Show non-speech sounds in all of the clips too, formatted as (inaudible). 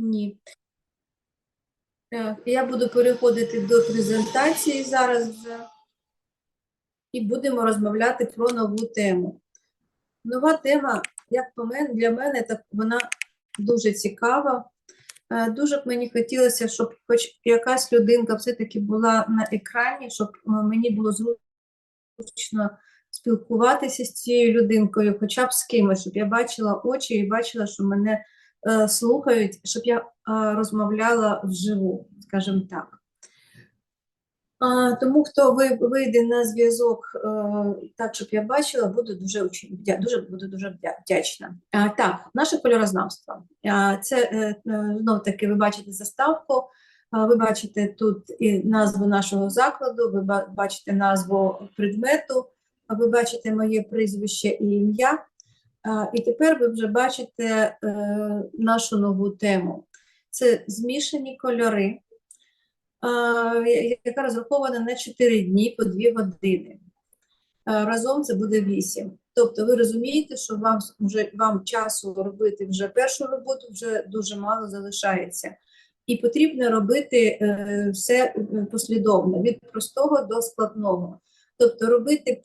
Ні. Так, я буду переходити до презентації зараз вже. І будемо розмовляти про нову тему. Нова тема, як для мене, так вона дуже цікава. Е, Дуже б мені хотілося, щоб хоч якась людинка все-таки була на екрані, щоб е, мені було зручно спілкуватися з цією людинкою, хоча б з кимось, щоб я бачила очі і бачила, що мене е, слухають, щоб я е, розмовляла вживу, скажімо так. Тому хто ви, вийде на зв'язок е, так, щоб я бачила, буду дуже, дуже, буду дуже вдячна. Так, наше кольорознавство. Це е, знов таки ви бачите заставку. Ви бачите тут і назву нашого закладу, ви бачите назву предмету, ви бачите моє прізвище і ім'я. І тепер ви вже бачите е, нашу нову тему. Це змішані кольори, яка розрахована на 4 дні по 2 години. Разом це буде 8. Тобто ви розумієте, що вам вже вам часу робити вже першу роботу вже дуже мало залишається. І потрібно робити е, все е, послідовно, від простого до складного. Тобто робити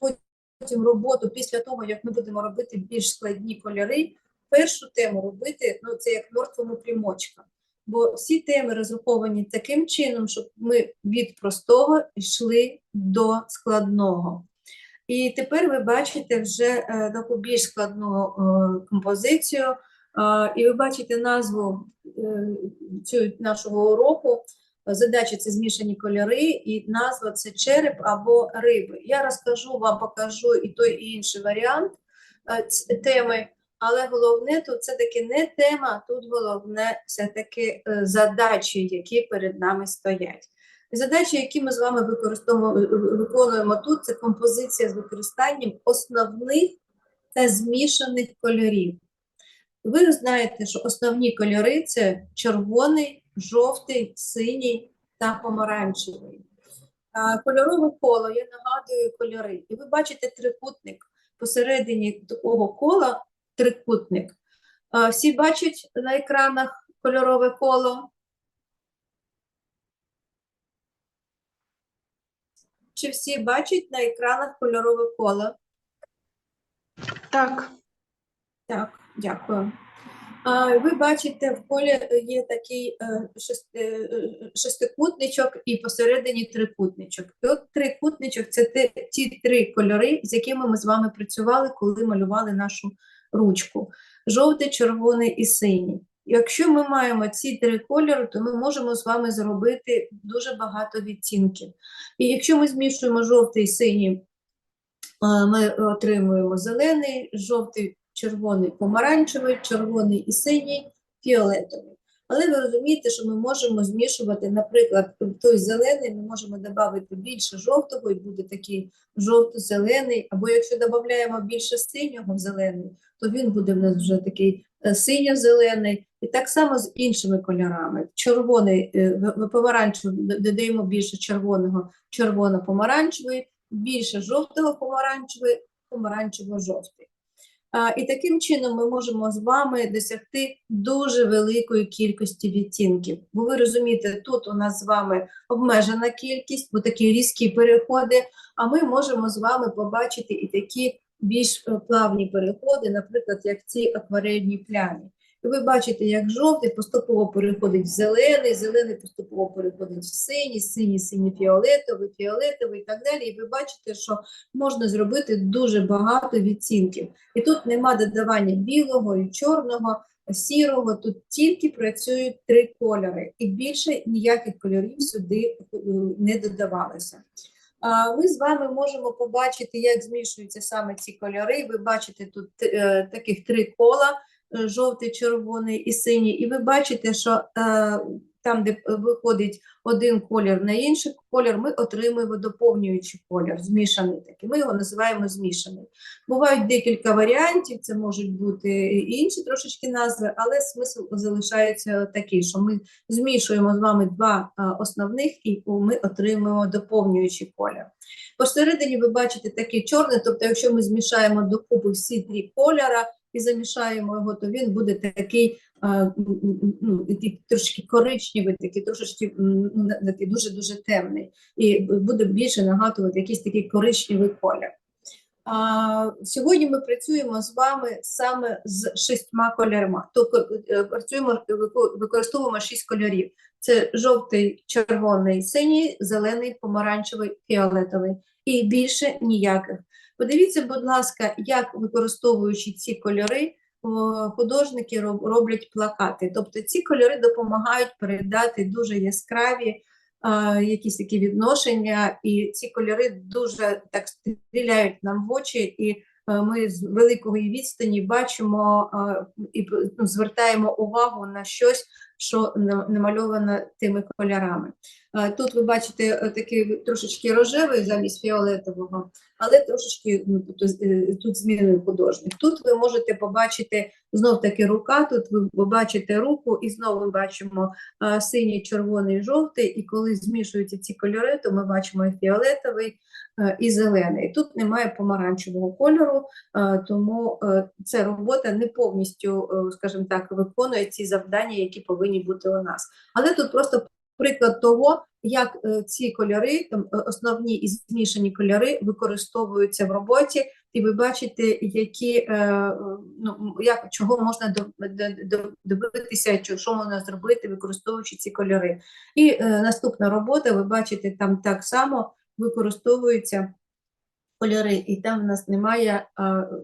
потім роботу після того, як ми будемо робити більш складні кольори, першу тему робити, ну це як мертвому примочка. Бо всі теми розраховані таким чином, щоб ми від простого йшли до складного. І тепер ви бачите вже е, таку більш складну е, композицію, е, і ви бачите назву цю нашого уроку. Задача це змішані кольори, і назва це череп або риби. Я розкажу вам, покажу і той, і інший варіант е, теми, але головне тут це таки не тема, тут головне все-таки е, задачі, які перед нами стоять. Задачі, які ми з вами е, виконуємо тут, це композиція з використанням основних та змішаних кольорів. Ви знаєте, що основні кольори це червоний, жовтий, синій та помаранчевий. Кольорове коло, я нагадую кольори. І ви бачите трикутник. Посередині такого кола трикутник. Всі бачать на екранах кольорове коло? Чи всі бачать на екранах кольорове коло? Так, Так, дякую. Ви бачите, в полі є такий е, е, шестикутничок і посередині трикутничок. І от трикутничок це ті три кольори, з якими ми з вами працювали, коли малювали нашу ручку: жовтий, червоний і синій. Якщо ми маємо ці три кольори, то ми можемо з вами зробити дуже багато відтінків. І якщо ми змішуємо жовтий і синій, ми отримуємо зелений, жовтий, червоний, помаранчевий, червоний і синій, фіолетовий. Але ви розумієте, що ми можемо змішувати, наприклад, той зелений ми можемо додати більше жовтого і буде такий жовто-зелений, або якщо додаємо більше синього в зелений, то він буде в нас вже такий е, синьо-зелений. І так само з іншими кольорами. Червоний, е, помаранчевий додаємо більше червоного, червоно-помаранчевий, більше жовтого помаранчевий, помаранчево-жовтий. І таким чином ми можемо з вами досягти дуже великої кількості відтінків. Бо ви розумієте, тут у нас з вами обмежена кількість, бо такі різкі переходи, а ми можемо з вами побачити і такі більш е, плавні переходи, наприклад, як ці акварельні акварельній І ви бачите, як жовтий поступово переходить в зелений, зелений поступово переходить в синій, синій, синій, фіолетовий, фіолетовий і так далі. І ви бачите, що можна зробити дуже багато відцінків. І тут нема додавання білого і чорного, сірого, тут тільки працюють три кольори, і більше ніяких кольорів сюди е, не додавалося. Ми з вами можемо побачити, як змішуються саме ці кольори. Ви бачите тут е, таких три кола: жовтий, червоний і синій. І ви бачите, що е, там, де виходить один колір на інший колір, ми отримуємо доповнюючий колір, змішаний такий. Ми його називаємо змішаний. Бувають декілька варіантів, це можуть бути інші трошечки назви, але смисл залишається такий, що ми змішуємо з вами два основних і ми отримуємо доповнюючий колір. Посередині ви бачите такий чорний, тобто, якщо ми змішаємо докупи всі три кольора і замішаємо його, то він буде такий ну, трошки коричневий, такий трошечки ну, такий дуже-дуже темний. І буде більше нагадувати якийсь такий коричневий колір. А, сьогодні ми працюємо з вами саме з шістьма кольорами. Тобто працюємо, використовуємо шість кольорів: це жовтий, червоний, синій, зелений, помаранчевий, фіолетовий. І більше ніяких. Подивіться, будь ласка, як використовуючи ці кольори, художники роблять плакати. Тобто ці кольори допомагають передати дуже яскраві якісь такі відношення, і ці кольори дуже так стріляють нам в очі, і е, ми з великої відстані бачимо і ну, звертаємо увагу на щось, що на- намальовано тими кольорами. Тут ви бачите е, такий трошечки рожевий замість фіолетового, але трошечки тобто, е, тут художник. Тут ви можете побачити знов таки рука, тут ви побачите руку, і знову ми бачимо синій, червоний, жовтий, і коли змішуються ці кольори, то ми бачимо і фіолетовий, і зелений. Тут немає помаранчевого кольору, тому е, ця робота не повністю, скажімо так, виконує ці завдання, які повинні бути у нас. Але тут просто приклад того, як е, ці кольори, е, основні і змішані кольори використовуються в роботі, і ви бачите, які е, ну як чого можна до- до- до- добитися, що можна зробити, використовуючи ці кольори. І наступна робота, ви бачите, там так само використовуються кольори, і там в нас немає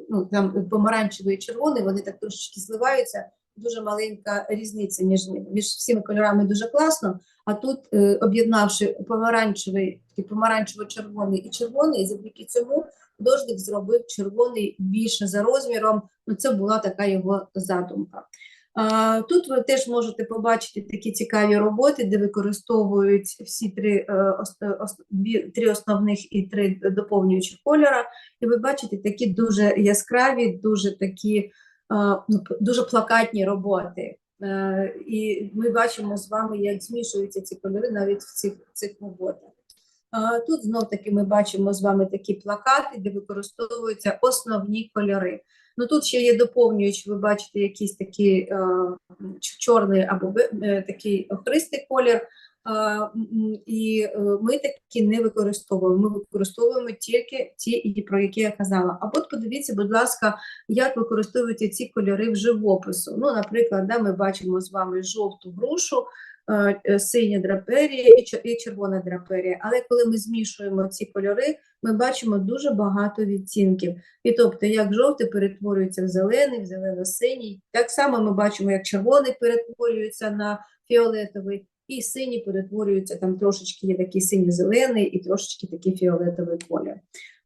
ну, там помаранчевий і червоний, вони так трошечки зливаються. Дуже маленька різниця між. Між всіма кольорами дуже класно. А тут, е, об'єднавши помаранчевий, помаранчево-червоний і червоний, завдяки цьому художник зробив червоний більше за розміром. Ну, це була така його задумка. Тут ви теж можете побачити такі цікаві роботи, де використовують всі три, е, три основних і три доповнюючих кольора. І ви бачите такі дуже яскраві, дуже такі ну, дуже плакатні роботи. Е, І ми бачимо з вами, як змішуються ці кольори навіть в цих, цих роботах. Тут знов таки ми бачимо з вами такі плакати, де використовуються основні кольори. Ну тут ще є доповнюючі, ви бачите, якийсь такий е, чорний або е, такий охристий колір. І е, ми такі не використовуємо. Ми використовуємо тільки ті, про які я казала. А от подивіться, будь ласка, як використовуються ці кольори в живопису. Ну, наприклад, да, ми бачимо з вами жовту грушу, е, е, синя драперія і червона драперія. Але коли ми змішуємо ці кольори, ми бачимо дуже багато відтінків. І тобто, як жовтий перетворюється в зелений, в зелено-синій. Так само ми бачимо, як червоний перетворюється на фіолетовий, і синій перетворюється, там трошечки є такий синьо-зелений і трошечки такий фіолетовий колір.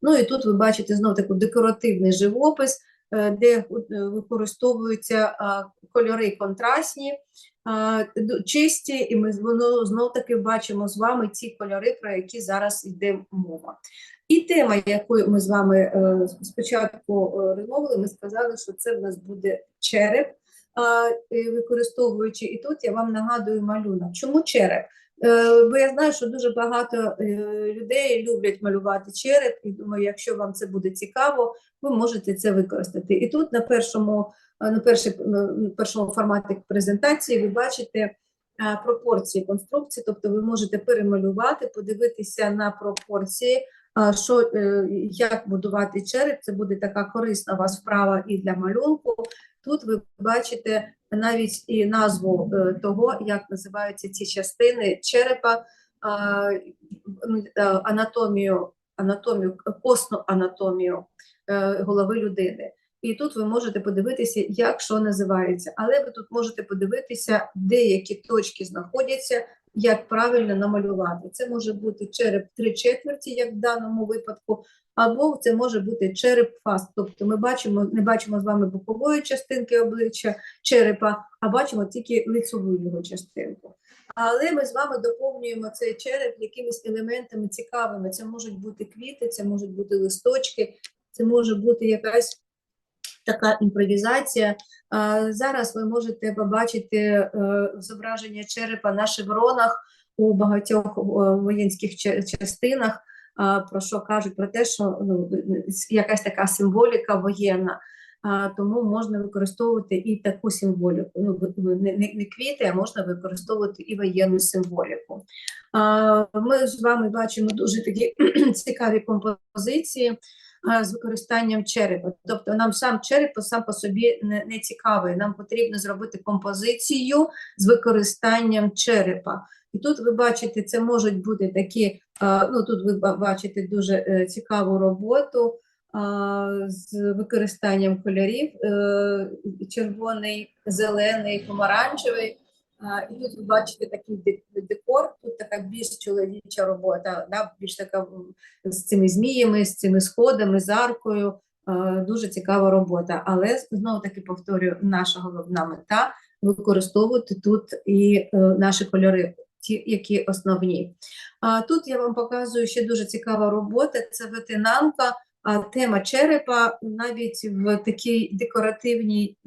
Ну і тут ви бачите знов таку декоративний живопис, е, де е, використовуються кольори контрастні, чисті, і ми знов таки бачимо з вами ці кольори, про які зараз йде мова. І тема, яку ми з вами е, спочатку розмовили, ми сказали, що це в нас буде череп, використовуючи, і тут я вам нагадую малюнок. Чому череп? Е, Бо я знаю, що дуже багато е, людей люблять малювати череп, і думаю, якщо вам це буде цікаво, ви можете це використати. І тут на першому, е, на першому форматі презентації ви бачите е, пропорції конструкції, тобто ви можете перемалювати, подивитися на пропорції, що, е, як будувати череп. Це буде така корисна у вас вправа і для малюнку. Тут ви бачите навіть і назву е, того, як називаються ці частини черепа, е, анатомію, анатомію, косну анатомію е, голови людини. І тут ви можете подивитися, як що називається. Але ви тут можете подивитися, де які точки знаходяться, як правильно намалювати. Це може бути череп три четверті, як в даному випадку, або це може бути череп фаст. Тобто ми бачимо, не бачимо з вами бокової частинки обличчя черепа, а бачимо тільки лицеву його частинку. Але ми з вами доповнюємо цей череп якимись елементами цікавими. Це можуть бути квіти, це можуть бути листочки, це може бути якась така імпровізація. Зараз ви можете побачити е, зображення черепа на шевронах у багатьох е, воєнських частинах, про що кажуть про те, що ну, якась така символіка воєнна. а, тому можна використовувати і таку символіку. Ну, не, не, не квіти, а можна використовувати і воєнну символіку. А, Ми з вами бачимо дуже такі (clears throat) цікаві композиції а, з використанням черепа. Тобто нам сам череп сам по собі не, не цікавий. Нам потрібно зробити композицію з використанням черепа. І тут ви бачите, це можуть бути такі, ну тут ви бачите дуже е, цікаву роботу з використанням кольорів: е, червоний, зелений, помаранчевий. І тут ви бачите такий декор, тут така більш чоловіча робота, да, більш така з цими зміями, з цими сходами, з аркою. Дуже цікава робота. Але знову таки повторюю, наша головна мета використовувати тут і е, наші кольори, ті, які основні. А тут я вам показую ще дуже цікава робота. Це ветенанка. А тема черепа навіть в такій декоративній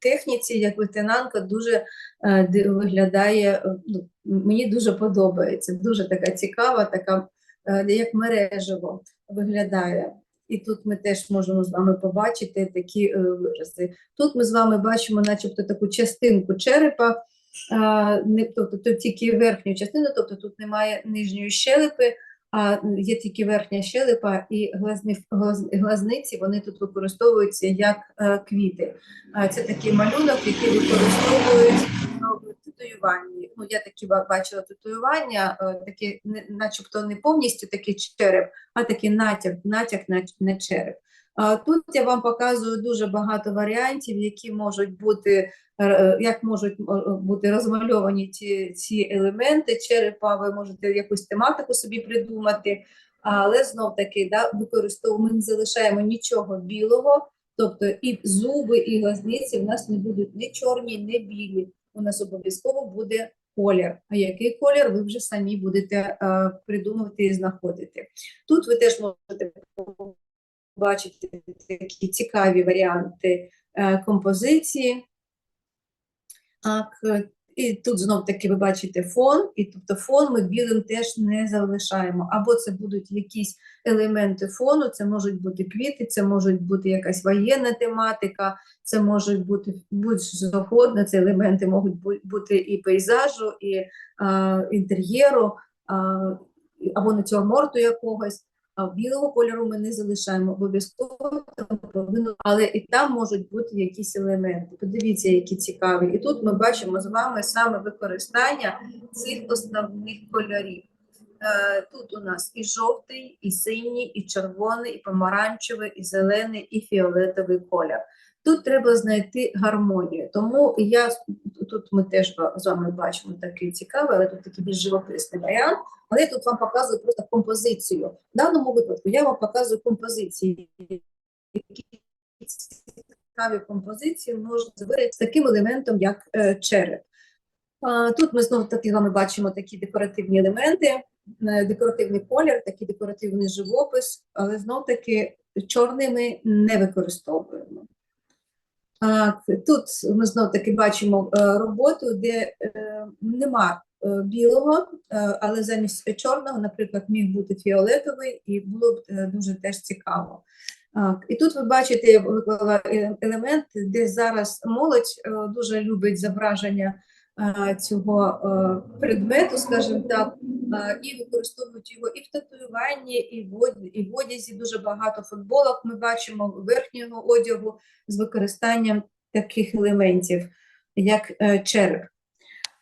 техніці, як ветенанка, дуже е, виглядає. е, Ну, мені дуже подобається. Дуже така цікава, така е, як мережево виглядає. І тут ми теж можемо з вами побачити такі е, вирази. Тут ми з вами бачимо, начебто, таку частинку черепа, не, тобто тут тільки верхню частину, тобто тут немає нижньої щелепи, а є тільки верхня щелепа і глазни, глаз, глазниці, вони тут використовуються як е, квіти. Це такий малюнок, який використовують татуюванні. Ну, я такі бачила татуювання, е, такі, начебто не повністю такий череп, а такий натяк, натяк на, на череп. Тут я вам показую дуже багато варіантів, які можуть бути, е, як можуть е, бути розмальовані ці, ці елементи черепа, ви можете якусь тематику собі придумати, але знов таки да, використовуємо, ми не залишаємо нічого білого, тобто і зуби, і глазниці в нас не будуть ні чорні, ні білі. У нас обов'язково буде колір. А який колір ви вже самі будете е, придумувати і знаходити. Тут ви теж можете бачити такі цікаві варіанти е, композиції. Е, і тут знов таки ви бачите фон, і тобто фон ми білим теж не залишаємо. Або це будуть якісь елементи фону, це можуть бути квіти, це можуть бути якась воєнна тематика, це можуть бути будь-що завгодно, це елементи можуть бути і пейзажу, і а, інтер'єру, а, і- або натюрморту якогось. А білого кольору ми не залишаємо обов'язково, але і там можуть бути якісь елементи. Подивіться, які цікаві. І тут ми бачимо з вами саме використання цих основних кольорів. Е, Тут у нас і жовтий, і синій, і червоний, і помаранчевий, і зелений, і фіолетовий колір. Тут треба знайти гармонію. Тому я тут ми теж з вами бачимо такий цікавий, але тут такий більш живописний варіант. Але я тут вам показую просто композицію. В даному випадку я вам показую композиції, які цікаві композиції можна зробити з таким елементом, як е, череп. Тут ми знову таки вами бачимо такі декоративні елементи, е, декоративний колір, такий декоративний живопис, але знов таки чорний ми не використовуємо. Тут ми знов таки бачимо е, роботу, де е, нема е, білого, але замість чорного, наприклад, міг бути фіолетовий, і було б дуже теж цікаво. І тут ви бачите елемент, де зараз молодь дуже любить зображення цього е, предмету, скажімо так, е, і використовують його і в татуюванні, і в одязі. Дуже багато футболок ми бачимо верхнього одягу з використанням таких елементів, як е, череп.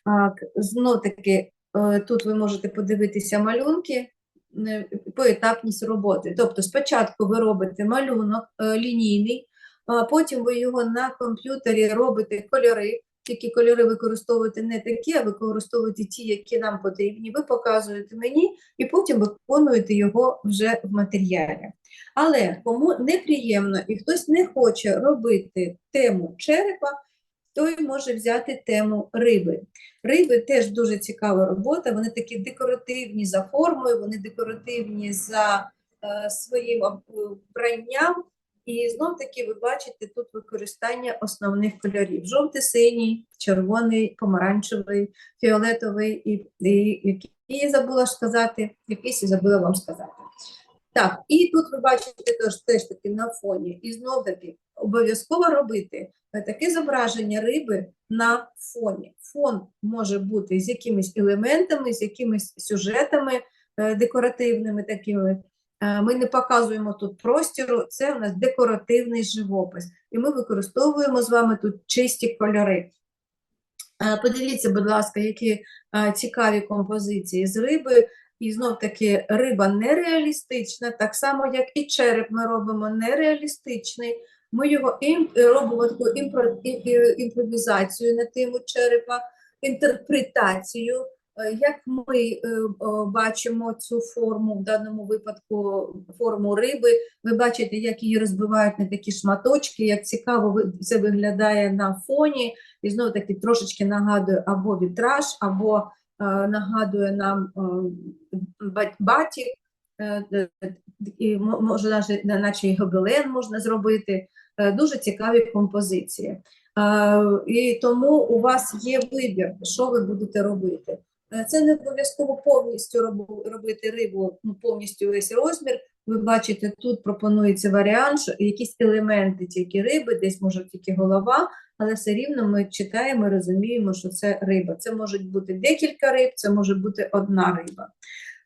Так, знов таки, е, тут ви можете подивитися малюнки, е, поетапність роботи. Тобто спочатку ви робите малюнок е, лінійний, а потім ви його на комп'ютері робите кольори. Тільки кольори використовуєте не такі, а використовуєте ті, які нам потрібні. Ви показуєте мені, і потім виконуєте його вже в матеріалі. Але кому неприємно і хтось не хоче робити тему черепа, той може взяти тему риби. Риби теж дуже цікава робота. Вони такі декоративні за формою, вони декоративні за е, своїм об- вбранням. І знов таки ви бачите тут використання основних кольорів: жовтий, синій, червоний, помаранчевий, фіолетовий і, і я забула сказати, якийсь я забула вам сказати. Так, і тут ви бачите теж, теж таки на фоні, і знов таки обов'язково робити таке зображення риби на фоні. Фон може бути з якимись елементами, з якимись сюжетами е, декоративними такими. Е, Ми не показуємо тут простіру, це у нас декоративний живопис. І ми використовуємо з вами тут чисті кольори. Е, Подивіться, будь ласка, які е, цікаві композиції з риби. І знов таки риба нереалістична, так само, як і череп ми робимо нереалістичний. Ми його ім, е, робимо таку імпро, імпровізацію на тему черепа, інтерпретацію, як ми е, бачимо цю форму, в даному випадку форму риби. Ви бачите, як її розбивають на такі шматочки, як цікаво це виглядає на фоні. І знову таки трошечки нагадує або вітраж, або е, нагадує нам е, батік, е, е, і може навіть наче гобелен можна зробити. Е, Дуже цікаві композиції. Е, І тому у вас є вибір, що ви будете робити. Е, Це не обов'язково повністю робити рибу, ну, повністю весь розмір. Ви бачите, тут пропонується варіант, що якісь елементи тільки риби, десь може тільки голова, але все рівно ми читаємо і розуміємо, що це риба. Це можуть бути декілька риб, це може бути одна риба.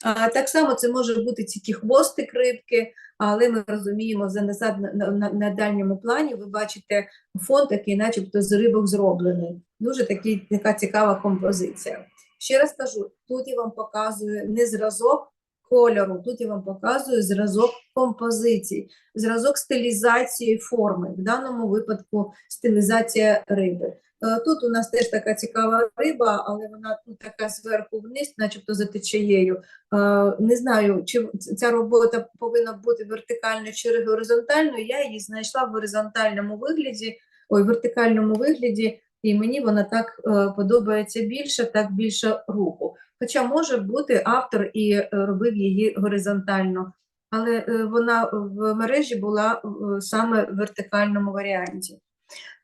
А, так само це може бути тільки хвостик рибки, але ми розуміємо, за назад на, на, на- дальньому плані ви бачите фон такий, начебто з рибок зроблений. Дуже такий, така цікава композиція. Ще раз кажу, тут я вам показую не зразок кольору, тут я вам показую зразок композиції, зразок стилізації форми, в даному випадку стилізація риби. Е, Тут у нас теж така цікава риба, але вона тут така зверху вниз, начебто за течією. Е, Не знаю, чи ця робота повинна бути вертикально чи горизонтально. Я її знайшла в горизонтальному вигляді, ой, вертикальному вигляді, і мені вона так е, подобається більше, так більше руху. Хоча може бути автор і е, робив її горизонтально, але е, вона в мережі була саме в вертикальному варіанті.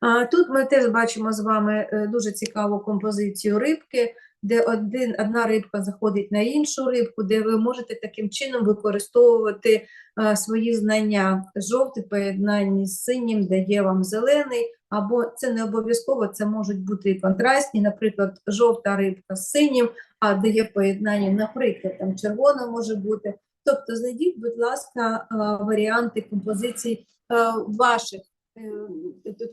А тут ми теж бачимо з вами дуже цікаву композицію рибки, де один, одна рибка заходить на іншу рибку, де ви можете таким чином використовувати е, свої знання. Жовте поєднання з синім дає вам зелений, або це не обов'язково, це можуть бути і контрастні, наприклад, жовта рибка з синім, а дає поєднання, наприклад, там червона може бути. Тобто знайдіть, будь ласка, е, варіанти композицій е, ваших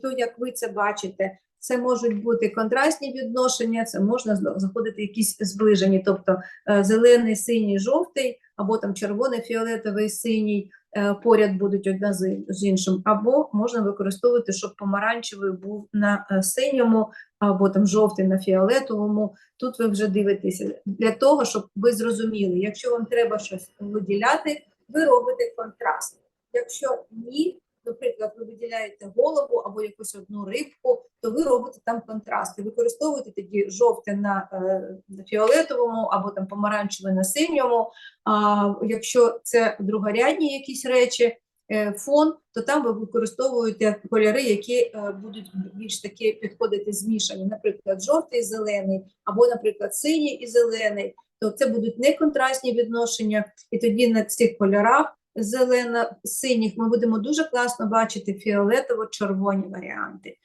то, як ви це бачите, це можуть бути контрастні відношення, це можна знаходити якісь зближені, тобто е, зелений, синій, жовтий, або там червоний, фіолетовий, синій е, поряд будуть одна з іншим, або можна використовувати, щоб помаранчевий був на е, синьому, або там жовтий на фіолетовому. Тут ви вже дивитеся для того, щоб ви зрозуміли, якщо вам треба щось виділяти, ви робите контраст. Якщо ні, наприклад, ви виділяєте голову або якусь одну рибку, то ви робите там контрасти. Використовуєте тоді жовте на, е, на фіолетовому або там помаранчеве на синьому. А якщо це другорядні якісь речі, е, фон, то там ви використовуєте кольори, які е, будуть більш таки підходити змішані, наприклад, жовтий і зелений, або, наприклад, синій і зелений. То це будуть не контрастні відношення, і тоді на цих кольорах зелено-синіх ми будемо дуже класно бачити фіолетово-червоні варіанти.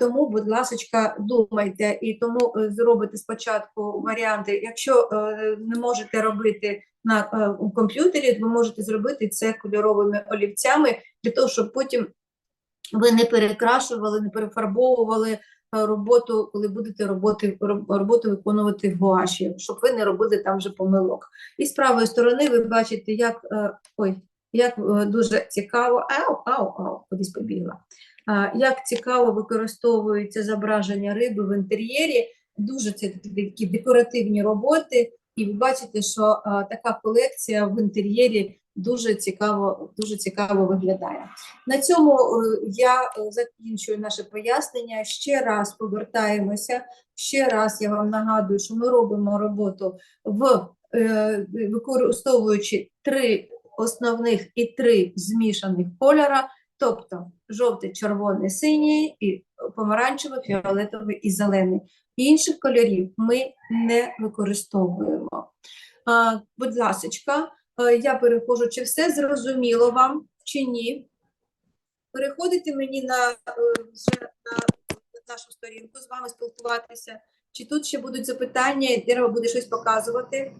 Тому, будь ласка, думайте і тому е, зробите спочатку варіанти. Якщо е, не можете робити на е, комп'ютері, ви можете зробити це кольоровими олівцями для того, щоб потім ви не перекрашували, не перефарбовували роботу, коли будете роботи, роб- роботу виконувати в гуаші, щоб ви не робили там вже помилок. І з правої сторони ви бачите, як е, ой, як е, дуже цікаво, ау, ау, ау, кудись побігла. Як цікаво використовуються зображення риби в інтер'єрі, дуже це такі декоративні роботи, і ви бачите, що а, така колекція в інтер'єрі дуже цікаво, дуже цікаво виглядає. На цьому е, я е, закінчую наше пояснення. Ще раз повертаємося. Ще раз я вам нагадую, що ми робимо роботу в е, використовуючи три основних і три змішаних кольора, тобто жовтий, червоний, синій, і помаранчевий, фіолетовий і зелений. Інших кольорів ми не використовуємо. А, будь ласка, я переходжу, чи все зрозуміло вам чи ні? переходити мені на, е, вже на нашу сторінку з вами спілкуватися? Чи тут ще будуть запитання, і треба буде щось показувати?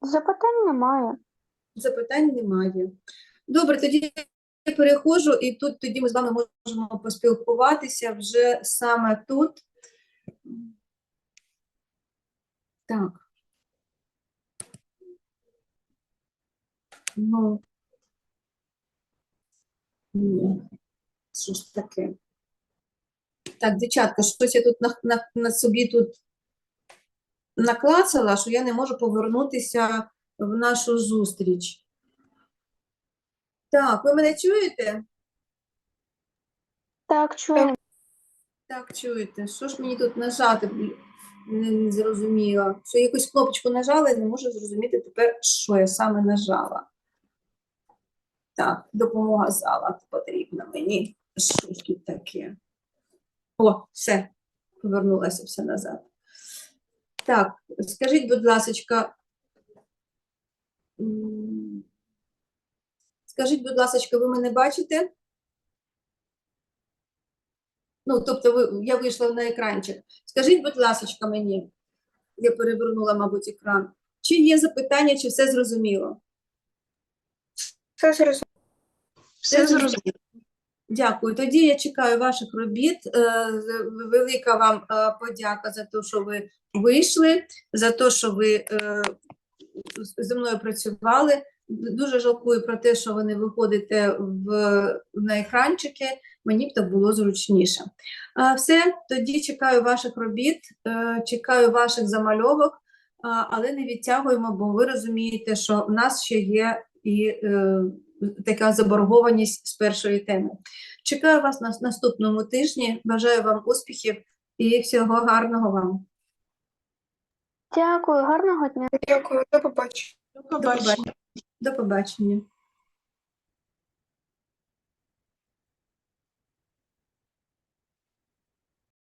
Запитань немає. Запитань немає. Добре, тоді я переходжу, і тут тоді ми з вами можемо поспілкуватися вже саме тут. Так. Ну. Ні. Що ж таке? Так, дівчатка, щось я тут на, на, на собі тут наклацала, що я не можу повернутися в нашу зустріч. Так, ви мене чуєте? Так, чую. Так, чуєте. Що ж мені тут нажати? Не, не зрозуміла. Що якусь кнопочку нажала і не можу зрозуміти тепер, що я саме нажала. Так, допомога зала потрібна мені. Що тут таке? О, все, повернулася все назад. Так, скажіть, будь ласочка, м, скажіть, будь ласочка, ви мене бачите? Ну, тобто ви, я вийшла на екранчик. Скажіть, будь ласочка, мені, я перевернула, мабуть, екран. Чи є запитання, чи все зрозуміло? Все зрозуміло. Все зрозуміло. Дякую. Тоді я чекаю ваших робіт. Е, Велика вам е, подяка за те, що ви вийшли, за те, що ви е, зі мною працювали. Дуже жалкую про те, що ви не виходите в, на екранчики. Мені б так було зручніше. А, Все, тоді чекаю ваших робіт, е, чекаю ваших замальовок, але не відтягуємо, бо ви розумієте, що в нас ще є і е, така заборгованість з першої теми. Чекаю вас на наступному тижні. Бажаю вам успіхів і всього гарного вам. Дякую, гарного дня. Дякую, до побачення. До побачення. До побачення.